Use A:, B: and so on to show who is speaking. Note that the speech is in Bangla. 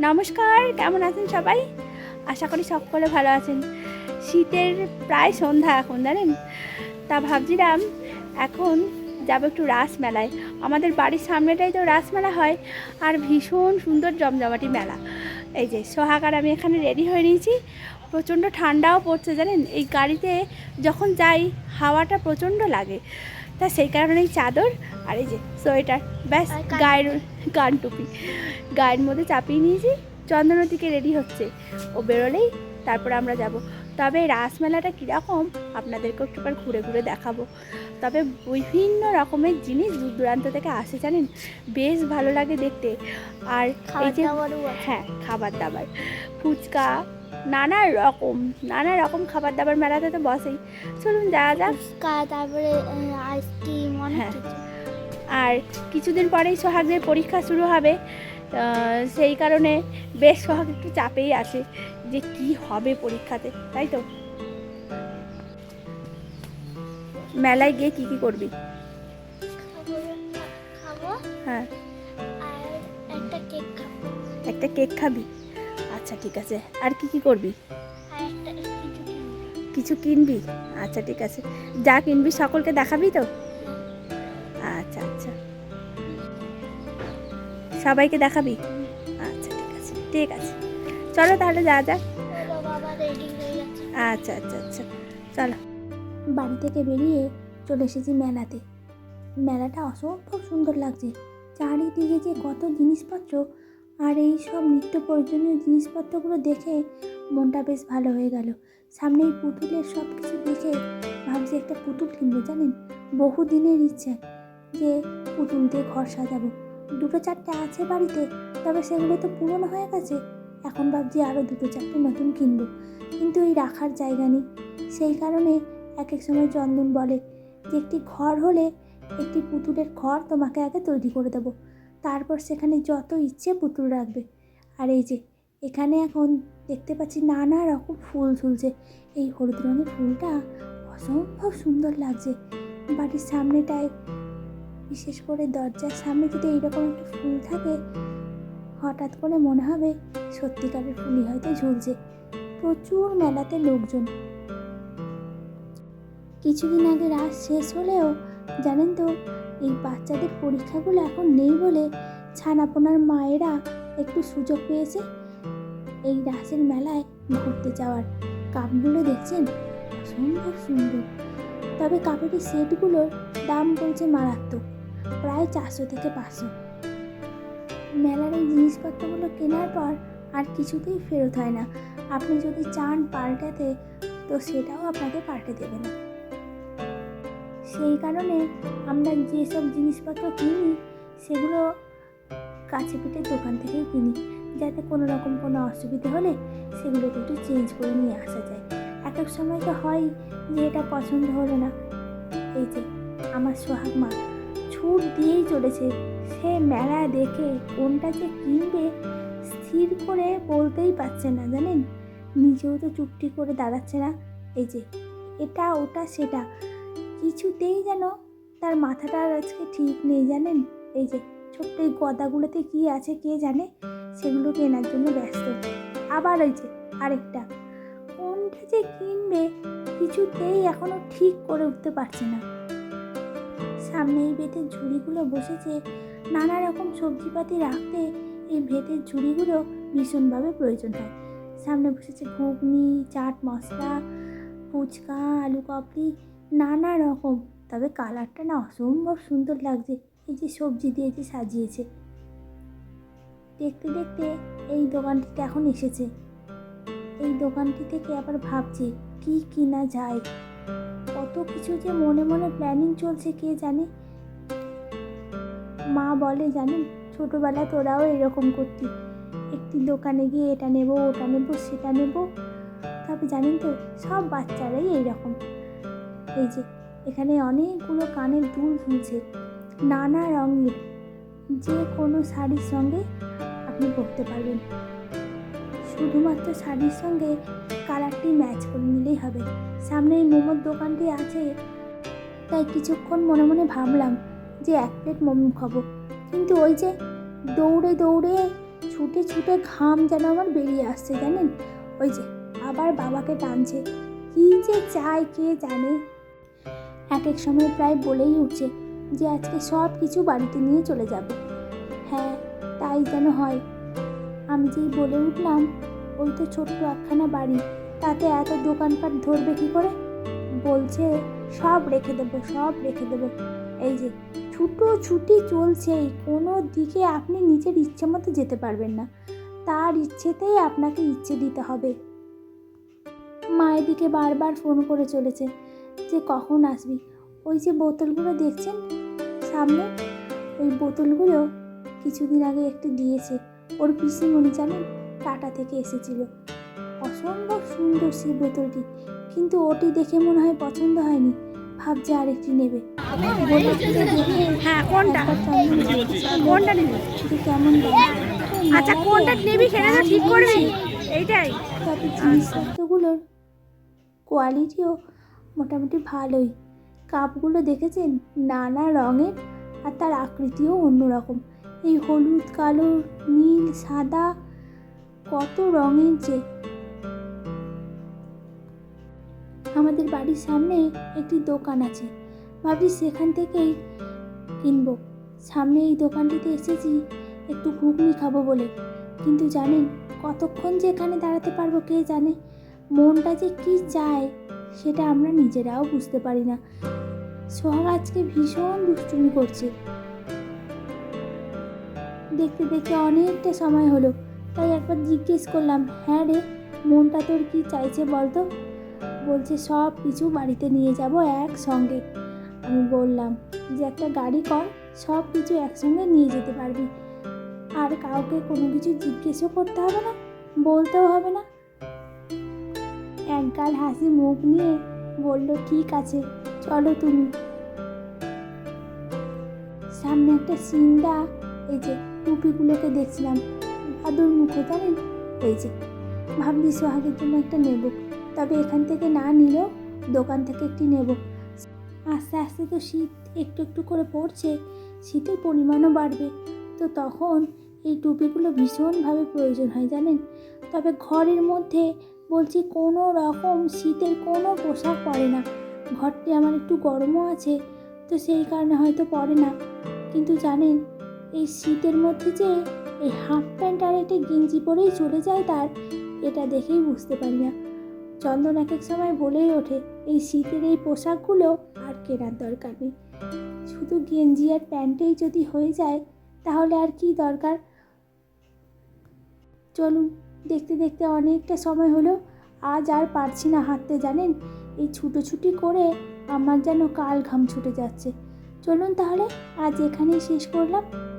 A: নমস্কার, কেমন আছেন সবাই? আশা করি সকলে ভালো আছেন। শীতের প্রায় সন্ধ্যা এখন, জানেন? তা ভাবছিলাম এখন যাব একটু রাস মেলায় আমাদের বাড়ির সামনেটাই তো রাস মেলা হয় আর ভীষণ সুন্দর জমজমাটি মেলা। এই যে সোহাগার আমি এখানে রেডি হয়ে নিয়েছি। প্রচণ্ড ঠান্ডাও পড়ছে, জানেন? এই গাড়িতে যখন যাই হাওয়াটা প্রচণ্ড লাগে। তা সেই কারণেই চাদর আর এই যে সোয়েটার। ব্যাস গায়ের গান টুপি। গায়ের মধ্যে চাপিয়ে নিয়েছি। চন্দনতিকে রেডি হচ্ছে। ও বেরোলেই তারপর আমরা যাব। তবে রাসমেলাটা কীরকম আপনাদেরকে একটুবার ঘুরে ঘুরে দেখাবো। তবে বিভিন্ন রকমের জিনিস দূর দূরান্ত থেকে আসে জানেন? বেশ ভালো লাগে দেখতে। আর এই যে হ্যাঁ খাবার দাবার। ফুচকা নানা রকম নানা রকম খাবার দাবার মেলাতে তো বসেই। চলুন যাওয়া যাক।
B: তারপরে আইসক্রিম
A: হ্যাঁ। আর কিছুদিন পরেই সোহাগদের পরীক্ষা শুরু হবে। সেই কারণে বেশ সোহাগ একটু চাপেই আছে যে কি হবে পরীক্ষাতে তাই তো? মেলায় গিয়ে কি কি করবি? হ্যাঁ।
B: একটা কেক খাবি?
A: আচ্ছা ঠিক আছে। আর কি কি করবি?
B: কিছু কিনবি?
A: আচ্ছা ঠিক আছে। যা কিনবি, সকলকে দেখাবি তো? আচ্ছা আচ্ছা। সবাইকে দেখাবি? আচ্ছা ঠিক আছে ঠিক আছে। চলো তাহলে, যা যাক আচ্ছা আচ্ছা আচ্ছা। চলো। বাড়ি থেকে বেরিয়ে চলে এসেছি মেলাতে। মেলাটা অসম্ভব সুন্দর লাগছে। চারিদিকে যে কত জিনিসপত্র আর এই সব নিত্য প্রয়োজনীয় জিনিসপত্রগুলো দেখে মনটা বেশ ভালো হয়ে গেল। সামনে এই পুতুলের সব কিছু দেখে ভাবছি একটা পুতুল কিনবো, জানেন? বহু দিনের ইচ্ছে যে পুতুল দিয়ে ঘর সাজাবো। দুটো চারটে আছে বাড়িতে, তবে সেগুলো তো পুরনো হয়ে গেছে। এখন ভাবছি আরও দুটো চারটে নতুন কিনবো। কিন্তু এই রাখার জায়গা নেই। সেই কারণে এক এক সময় চন্দন বলে যে, একটি ঘর হলে একটি পুতুলের ঘর তোমাকে আগে তৈরি করে দেবো। তারপর সেখানে যত ইচ্ছে পুতুল রাখবে। আর এই যে, এখানে এখন দেখতে পাচ্ছি নানা রকম ফুল ঝুলছে। এই হলুদ রঙের ফুলটা অসম্ভব সুন্দর লাগছে। বাড়ির সামনেটায়, বিশেষ করে দরজার সামনে যদি এইরকম একটা ফুল থাকে, হঠাৎ করে মনে হবে সত্যিকারের ফুলই হয়তো ঝুলছে। প্রচুর মেলাতে লোকজন। কিছুদিন আগে রাস শেষ হলেও, জানেন তো এই বাচ্চাদের পরীক্ষাগুলো এখন নেই বলে ছানাপোনার মায়েরা একটু সুযোগ পেয়েছে এই রাসের মেলায় ঘুরতে যাওয়ার। কাপগুলো দেখছেন? সুন্দর সুন্দর। তবে কাপের সেটগুলোর দাম বলছে মারাত্মক, প্রায় চারশো থেকে পাঁচশো। মেলার এই জিনিসপত্রগুলো কেনার পর আর কিছুতেই ফেরত হয় না। আপনি যদি চান পাল্টাতে, তো সেটাও আপনাকে পাল্টে দেবে না। সেই কারণে আমরা যেসব জিনিসপত্র কিনি, সেগুলো কাছে পিঠে দোকান থেকেই কিনি। যাতে কোনো রকম কোনো অসুবিধে হলে সেগুলোকে একটু চেঞ্জ করে নিয়ে আসা যায়। এক এক সময় তো হয় যে এটা পছন্দ হলো না। এই যে আমার সোহাগ মা, ছুট দিয়েই চলেছে। সে মেলা দেখে কোনটা যে কিনবে স্থির করে বলতেই পারছে না, জানেন? নিজেও তো চুপটি করে দাঁড়াচ্ছে না। এই যে এটা, ওটা, সেটা। কিছুতেই যেন তার মাথাটা আর আজকে ঠিক নেই, জানেন? এই যে ছোট্ট এই গদাগুলোতে কী আছে কে জানে? সেগুলো কেনার জন্য ব্যস্ত। আবার ওই যে আরেকটা। কোনটা যে কিনবে কিছুতেই এখনও ঠিক করে উঠতে পারছে না। সামনে এই বেতের ঝুড়িগুলো বসেছে। নানা রকম সবজিপাতি রাখতে এই ভেতের ঝুড়িগুলো ভীষণভাবে প্রয়োজন হয়। সামনে বসেছে ঘুগনি, চাট মশলা, ফুচকা, আলু কাবলি নানা রকম। তবে কালারটা না অসম্ভব সুন্দর লাগছে। এই যে সবজি দিয়ে যে সাজিয়েছে। দেখতে দেখতে এই দোকানটিতে এখন এসেছে। এই দোকানটি থেকে আবার ভাবছি, কি কিনা যায়? কত কিছু যে মনে মনে প্ল্যানিং চলছে, কে জানে? মা বলে, জানেন ছোটোবেলা তোরাও এরকম করতি। একটি দোকানে গিয়ে এটা নেব, ওটা নেব, সেটা নেব। তবে জানেন তো, সব বাচ্চারাই এইরকম। এই যে, এখানে অনেকগুলো কানের দুল ঝুলছে নানা রঙের। যে কোনো শাড়ির সঙ্গে আপনি পরতে পারবেন। শুধুমাত্র শাড়ির সঙ্গে কালারটি ম্যাচ করে নিলেই হবে। সামনে এই মোমোর দোকানটি আছে, তাই কিছুক্ষণ মনে মনে ভাবলাম যে এক প্লেট মোমো খাব। কিন্তু ওই যে দৌড়ে দৌড়ে ছুটে ছুটে ঘাম যেন আমার বেরিয়ে আসছে, জানেন? ওই যে, আবার বাবাকে টানছে। কী যে চায় কে জানে? এক এক সময় প্রায় বলেই উঠছে যে আজকে সব কিছু বাড়িতে নিয়ে চলে যাব। হ্যাঁ তাই যেন হয়। আমি যেই বলে উঠলাম, ওই তো ছোট্ট একখানা বাড়ি, তাতে এত দোকানপাট ধরবে কী করে? বলছে, সব রেখে দেবো, সব রেখে দেবো। এই যে, ছুটো ছুটি চলছেই, কোনো দিকে আপনি নিজের ইচ্ছে মতো যেতে পারবেন না। তার ইচ্ছেতেই আপনাকে ইচ্ছে দিতে হবে। মায়ের দিকে বারবার ফোন করে চলেছে। যে কখন আসবি? ওই যে বোতলগুলো দেখছেন? সামনে? ওই বোতলগুলো কিছুদিন আগে একটু দিয়েছে ওর পিসিমণি জানেন টাটা থেকে এসেছিল। অসম্ভব সুন্দর সেই বোতলটি। কিন্তু ওটি দেখে মনে হয় পছন্দ হয়নি। ভাবছে আরেকটি নেবে।
C: হ্যাঁ কোনটা? কোনটা নিবি?
A: কেমন
C: আচ্ছা কোনটা নিবি সেটা ঠিক করবি। এইটাই।
A: তবে জিনিসপত্রগুলোর কোয়ালিটিও মোটামুটি ভালোই। কাপগুলো দেখেছেন? নানা রঙের আর তার আকৃতিও অন্যরকম। এই হলুদ, কালো, নীল, সাদা, কত রঙের যে। আমাদের বাড়ির সামনে একটি দোকান আছে। ভাবছি সেখান থেকেই কিনবো। সামনে এই দোকানটিতে এসেছি, একটু ঘুগনি খাব বলে। কিন্তু জানেন, কতক্ষণ যে এখানে দাঁড়াতে পারব কে জানে? মনটা যে কি চায়। সেটা আমরা নিজেরাও বুঝতে পারি না। সোহাগ আজকে ভীষণ দুষ্টুমি করছে। দেখতে দেখতে অনেকটা সময় হলো, তাই একবার জিজ্ঞেস করলাম হ্যাঁ রে, মনটা তোর কি চাইছে বলতো? বলছে, সব কিছু বাড়িতে নিয়ে যাব একসঙ্গে। আমি বললাম, যে একটা গাড়ি কর, সব কিছু একসঙ্গে নিয়ে যেতে পারবি। আর কাউকে কোনো কিছু জিজ্ঞেসও করতে হবে না, বলতেও হবে না। একগাল হাসি মুখ নিয়ে বলল, ঠিক আছে, চলো তুমি। সামনে একটা সিংড়া এই যে টুপিগুলোকে দেখছিলাম, ভাদুর মুখে, জানেন? এই যে, ভাবলি সোহাগের জন্য একটা নেব। তবে এখান থেকে না নিলেও দোকান থেকে একটি নেব। আস্তে আস্তে তো শীত একটু একটু করে পড়ছে, শীতের পরিমাণও বাড়বে। তো তখন এই টুপিগুলো ভীষণভাবে প্রয়োজন হয়, জানেন? তবে ঘরের মধ্যে বলছি কোনো রকম শীতের কোনো পোশাক পরে না। ঘরটি আমার একটু গরমও আছে, তো সেই কারণে হয়তো পরে না। কিন্তু জানেন, এই শীতের মধ্যে যে এই হাফ প্যান্ট আর একটা গেঞ্জি পরেই চলে যায় তার, এটা দেখেই বুঝতে পারি না। চন্দন এক এক সময় বলেই ওঠে, এই শীতের এই পোশাকগুলো আর কেনার দরকার নেই। শুধু গেঞ্জি আর প্যান্টেই যদি হয়ে যায়, তাহলে আর কি দরকার? চলুন দেখতে দেখতে অনেকটা সময় হলো, আজ আর পারছি না হাঁটতে, জানেন? এই ছুটোছুটি করে আমার যেন কাল ঘাম ছুটে যাচ্ছে। চলুন তাহলে, আজ এখানেই শেষ করলাম।